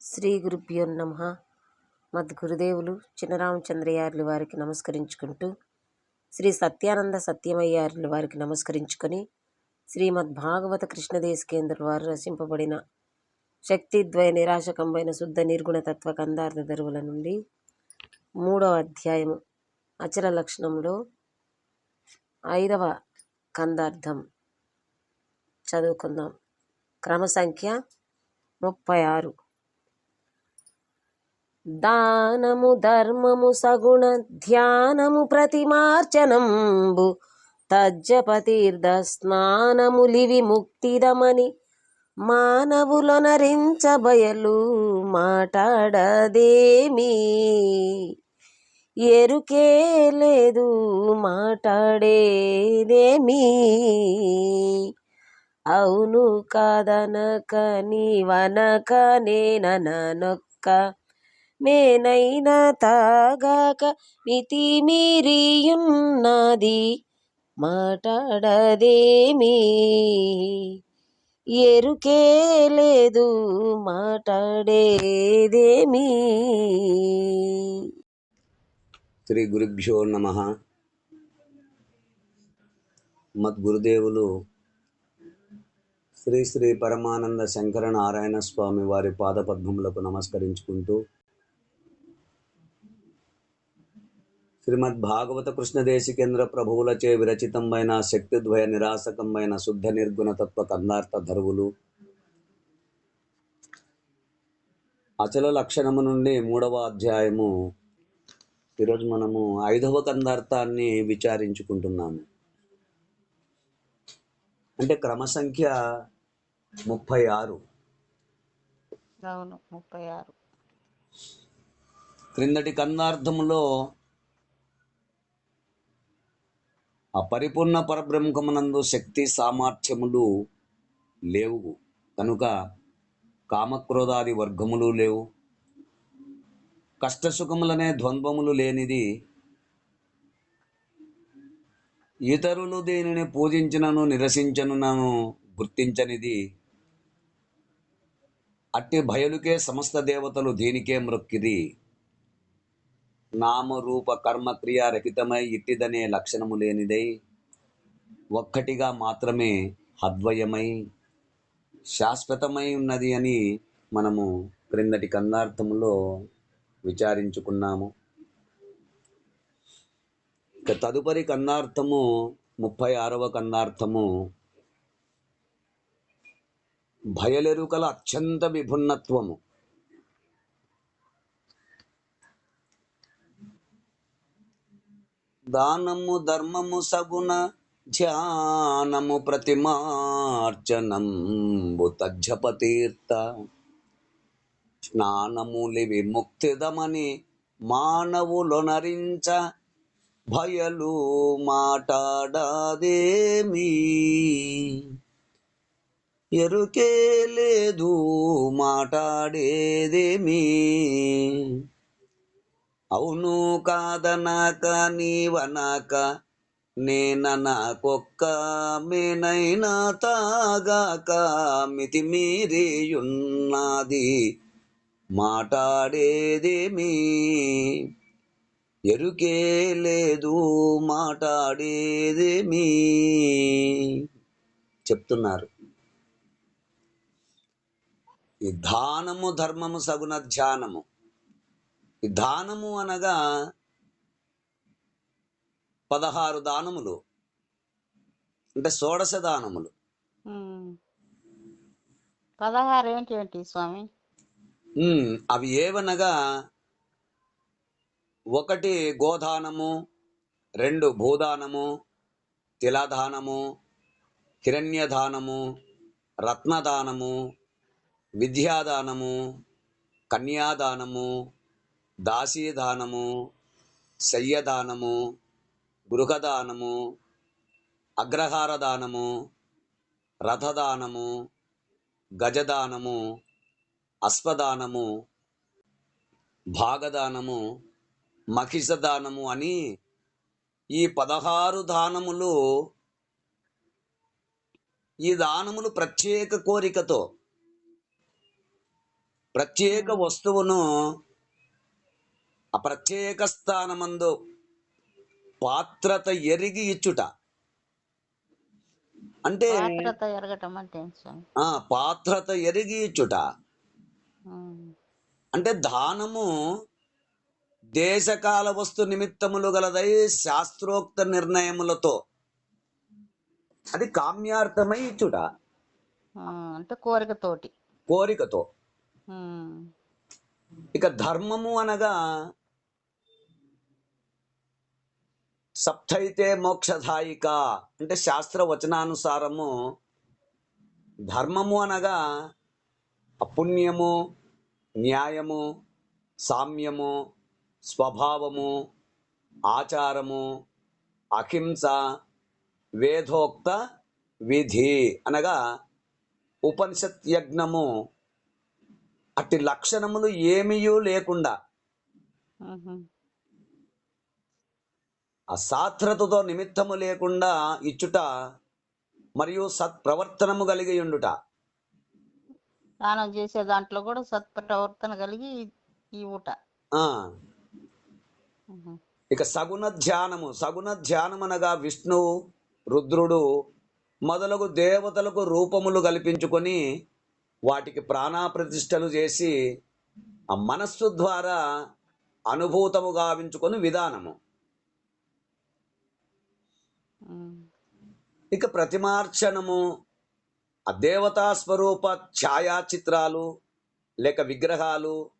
శ్రీ గురుభ్యో నమ. మద్గురుదేవులు చిన్నరామచంద్రయార్లు వారికి నమస్కరించుకుంటూ శ్రీ సత్యానంద సత్యమయ్యార్లు వారికి నమస్కరించుకొని శ్రీమద్ భాగవత కృష్ణదేశకేంద్ర వారు రచింపబడిన శక్తిద్వయ నిరాశకంబైన శుద్ధ నిర్గుణతత్వ కందార్థ దరువుల నుండి మూడవ అధ్యాయము అచల లక్షణంలో ఐదవ కందార్థం చదువుకుందాం. క్రమ సంఖ్య ముప్పై ఆరు. దానము ధర్మము సగుణ ధ్యానము ప్రతిమార్చనంబు తజ్జపతీర్థ స్నానములివి ముక్తిదమని మానవులొనరించబయలు మాట్లాడదేమీ ఎరుకే లేదు మాట్లాడేదేమీ అవును కాదనక నీవనక నేననొక్క మేనైనా తాగాక మితిమీరియున్నది మాట్లాడదేమీ ఎరుకే లేదు మాట్లాడేదేమీ శ్రీ గురుభ్యో నమ. మద్గురుదేవులు శ్రీ శ్రీ పరమానంద శంకర నారాయణ స్వామి వారి పాదపద్మములకు నమస్కరించుకుంటూ శ్రీమద్ భాగవత కృష్ణదేశికేంద్ర ప్రభువులచే విరచితమైన శక్తిద్వయ నిరాసకమైన శుద్ధ నిర్గుణ తత్వ కందార్థ ధరువులు. అచల లక్షణము నుండి మూడవ అధ్యాయము. ఈరోజు మనము ఐదవ కందార్థాన్ని విచారించుకుంటున్నాము. అంటే క్రమ సంఖ్య ముప్పై ఆరు. అవును ముప్పై ఆరు. క్రిందటి కందార్థములో అపరిపూర్ణ పరబ్రహ్మమునందు శక్తి సామర్థ్యములు లేవు. కనుక కామక్రోధాది వర్గములు లేవు. కష్టసుఖములనే ద్వంద్వములు లేనిది ఇతరులు దీనిని పూజించినను నిరసించనునను గుర్తించనిది. అట్టి భయలుకే సమస్త దేవతలు దీనికే మృక్కిది నామరూప కర్మక్రియ రహితమై ఇట్టిదనే లక్షణము లేనిదై ఒక్కటిగా మాత్రమే అద్వయమై శాశ్వతమై ఉన్నది అని మనము క్రిందటి కందార్థములో విచారించుకున్నాము. ఇక తదుపరి కందార్థము ముప్పై ఆరవ కందార్థము భయలెరుకల అత్యంత విభిన్నత్వము. దానము ధర్మము సగుణ ధ్యానము ప్రతిమార్చనంబు తజ్జపతీర్థ. స్నానములి విముక్తిదమని మానవులొనరించ భయలు మాటాడాదేమీ. ఎరుకే లేదు మాటాడేదేమీ. అవును కాదనక నీవనక నేననకొక్క మేనైనా తాగాక మితి మాట్లాడేదేమీ ఎరుకే లేదు మాట్లాడేదేమీ చెప్తున్నారు. ఈ దానము ధర్మము సగుణ ధ్యానము. దానము అనగా పదహారు దానములు. అంటే షోడశ దానములు. పదహారు ఏంటి స్వామి? అవి ఏవనగా ఒకటి గోదానము రెండు భూదానము తిలదానము హిరణ్యదానము రత్నదానము విద్యాదానము కన్యాదానము దాసీదానము శయ్యదానము గృహదానము అగ్రహార దానము రథదానము గజదానము అశ్వదానము భాగదానము మహిషదానము అని ఈ పదహారు దానములు ఈ దానములు ప్రత్యేక కోరికతో ప్రత్యేక వస్తువును ఆ ప్రత్యేక స్థానమందు పాత్రత ఎరిగి ఇచ్చుట. అంటే పాత్రత ఎరగటం అంటే ఎరిగి ఇచ్చుట. అంటే దానము దేశకాల వస్తు నిమిత్తములు గలదై శాస్త్రోక్త నిర్ణయములతో. అది కామ్యార్థమై ఇచ్చుట. అంటే కోరికతోటి. కోరికతో. ఇక ధర్మము అనగా సప్తైతే మోక్షధాయిక అంటే శాస్త్ర వచనానుసారము ధర్మము అనగా అపుణ్యము న్యాయము సామ్యము స్వభావము ఆచారము అహింస వేదోక్త విధి అనగా ఉపనిషత్ యజ్ఞము అట్టి లక్షణములు ఏమీ లేకుండా ఉహు, ఆ సాత్రతతో నిమిత్తము లేకుండా ఇచ్చుట మరియు సత్ప్రవర్తనము కలిగి ఉండుట. దానం చేసే దాంట్లో కూడా సత్ప్రవర్తన కలిగి ఉహు, ఇక సగుణ ధ్యానము. సగుణ ధ్యానం అనగా విష్ణువు రుద్రుడు మొదలగు దేవతలకు రూపములు కల్పించుకొని వాటికి ప్రాణాప్రతిష్టలు చేసి ఆ మనస్సు ద్వారా అనుభూతము గావించుకొని విధానము. ఇక ప్రతిమార్చనము ఆ దేవతా స్వరూప ఛాయాచిత్రాలు లేక విగ్రహాలు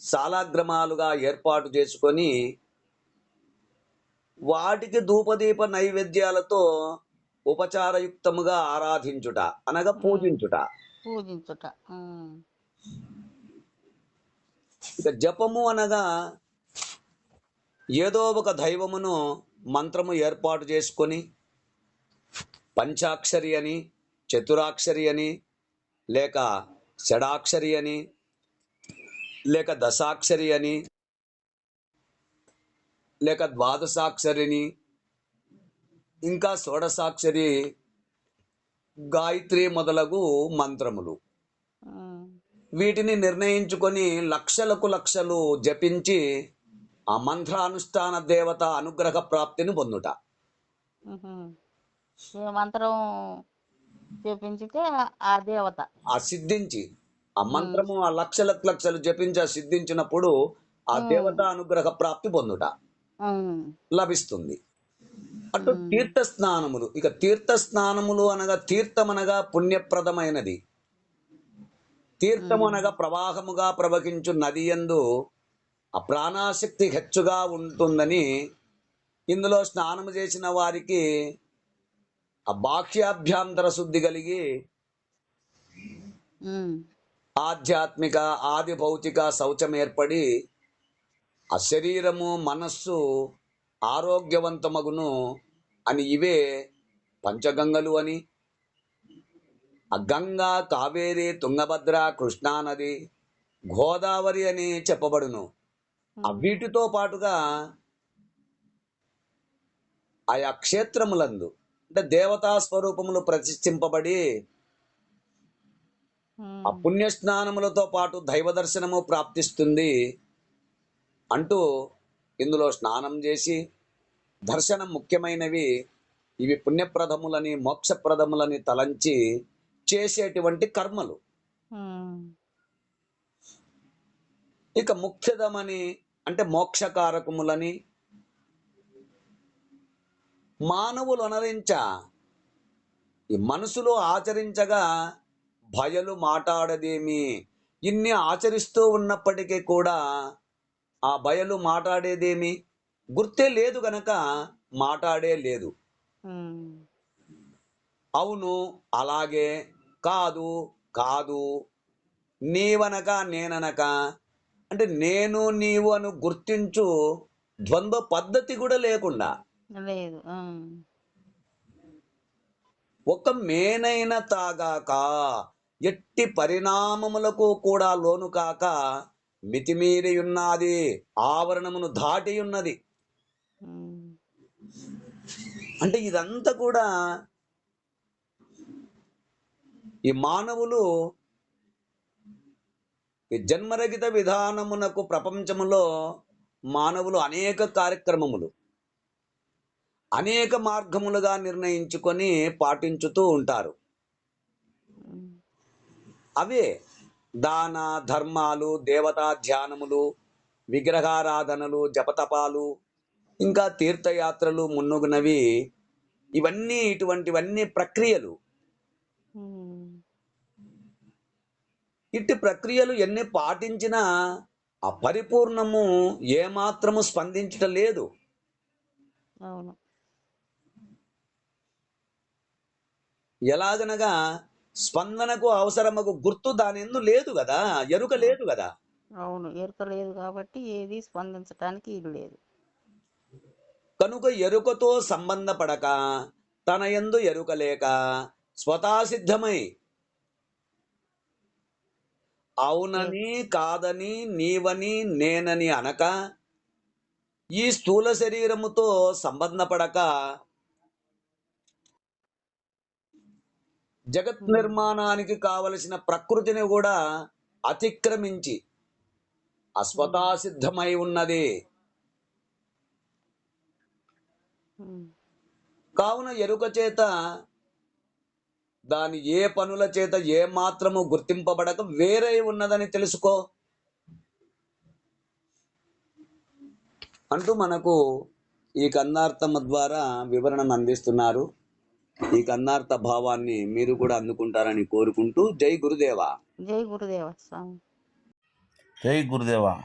సాలాగ్రమాలుగా ఏర్పాటు చేసుకొని వాటికి ధూపదీప నైవేద్యాలతో ఉపచారయుక్తముగా ఆరాధించుట అనగా పూజించుట. పూజించుట. ఇక జపము అనగా ఏదో ఒక దైవమును మంత్రము ఏర్పాటు చేసుకొని పంచాక్షరి అని చతురాక్షరి అని లేక షడాక్షరి అని లేక దశాక్షరి అని లేక ద్వాదశాక్షరిని ఇంకా షోడశాక్షరి గాయత్రి మొదలగు మంత్రములు. వీటిని నిర్ణయించుకొని లక్షలకు లక్షలు జపించి ఆ మంత్రానుష్ఠాన దేవత అనుగ్రహ ప్రాప్తిని పొందుట. మంత్రం చెప్పించితే ఆ- దేవత. ఆ సిద్ధించి ఆ మంత్రము ఆ లక్షలకు లక్షలు జపించి ఆ సిద్ధించినప్పుడు ఆ దేవత అనుగ్రహ ప్రాప్తి పొందుట లభిస్తుంది. అటు తీర్థ స్నానములు ఇక తీర్థ స్నానములు అనగా తీర్థం అనగా పుణ్యప్రదమైనది. తీర్థము అనగా ప్రవాహముగా ప్రవహించు నది యందు ఆ ప్రాణాశక్తి హెచ్చుగా ఉంటుందని ఇందులో స్నానము చేసిన వారికి ఆ బాహ్యాభ్యాంతర శుద్ధి కలిగి ఆధ్యాత్మిక ఆది భౌతిక శౌచం ఏర్పడి ఆ శరీరము మనస్సు ఆరోగ్యవంతమగును అని ఇవే పంచగంగలు అని. ఆ గంగా కావేరి తుంగభద్ర కృష్ణా నది గోదావరి అని చెప్పబడును. వీటితో పాటుగా ఆయా క్షేత్రములందు అంటే దేవతా స్వరూపములు ప్రతిష్ఠింపబడి ఆ పుణ్యస్నానములతో పాటు దైవ దర్శనము ప్రాప్తిస్తుంది అంటూ ఇందులో స్నానం చేసి దర్శనం ముఖ్యమైనవి ఇవి పుణ్యప్రదములని మోక్షప్రదములని తలంచి చేసేటువంటి కర్మలు. ఇక ముఖ్యదమని అంటే మోక్షకారకములని మానవులు అనరించ ఈ మనసులో ఆచరించగా భయలు మాట్లాడదేమి ఇన్ని ఆచరిస్తూ ఉన్నప్పటికీ కూడా ఆ భయలు మాట్లాడేదేమి గుర్తే లేదు గనక మాట్లాడే లేదు. అవును అలాగే కాదు కాదు నీవనక నేననక అంటే నేను నీవు అను గుర్తించు ద్వంద్వ పద్ధతి కూడా లేకుండా లేదు. ఒక మేనైన తాగాక ఎట్టి పరిణామములకు కూడా లోను కాక మితిమీరి ఉన్నది ఆవరణమును దాటి ఉన్నది అంటే ఇదంతా కూడా ఈ మానవులు జన్మరహిత విధానమునకు ప్రపంచములో మానవులు అనేక కార్యక్రమములు అనేక మార్గములుగా నిర్ణయించుకొని పాటించుతూ ఉంటారు. అవే దాన ధర్మాలు దేవతా ధ్యానములు విగ్రహారాధనలు జపతపాలు ఇంకా తీర్థయాత్రలు మున్నగునవి ఇవన్నీ ఇటువంటివన్నీ ప్రక్రియలు. ఇట్టి ప్రక్రియలు ఎన్ని పాటించినా అపరిపూర్ణము ఏమాత్రము స్పందించటం లేదు. అవును. ఎలాగనగా స్పందనకు అవసరమగు గుర్తు దాని ఎందు లేదు కదా ఎరుక లేదు కదా అవును ఎరుక లేదు కాబట్టి ఏది స్పందించడానికి ఇది లేదు. కనుక ఎరుకతో సంబంధపడక తన యందు ఎరుక లేక స్వతాసిద్ధమై అవునని కాదని నీవని నేనని అనక ఈ స్థూల శరీరముతో సంబంధపడక జగత్ నిర్మాణానికి కావలసిన ప్రకృతిని కూడా అతిక్రమించి అస్వతాసిద్ధమై ఉన్నది. కావున ఎరుక చేత దాని ఏ పనుల చేత ఏ మాత్రము గుర్తింపబడక వేరే ఉన్నదని తెలుసుకో. అంటూ మనకు ఈ కన్నార్థము ద్వారా వివరణను అందిస్తున్నారు. ఈ కన్నార్థ భావాన్ని మీరు కూడా అందుకుంటారని కోరుకుంటూ జై గురుదేవా. జై గురుదేవ స్వామి. జై గురుదేవా.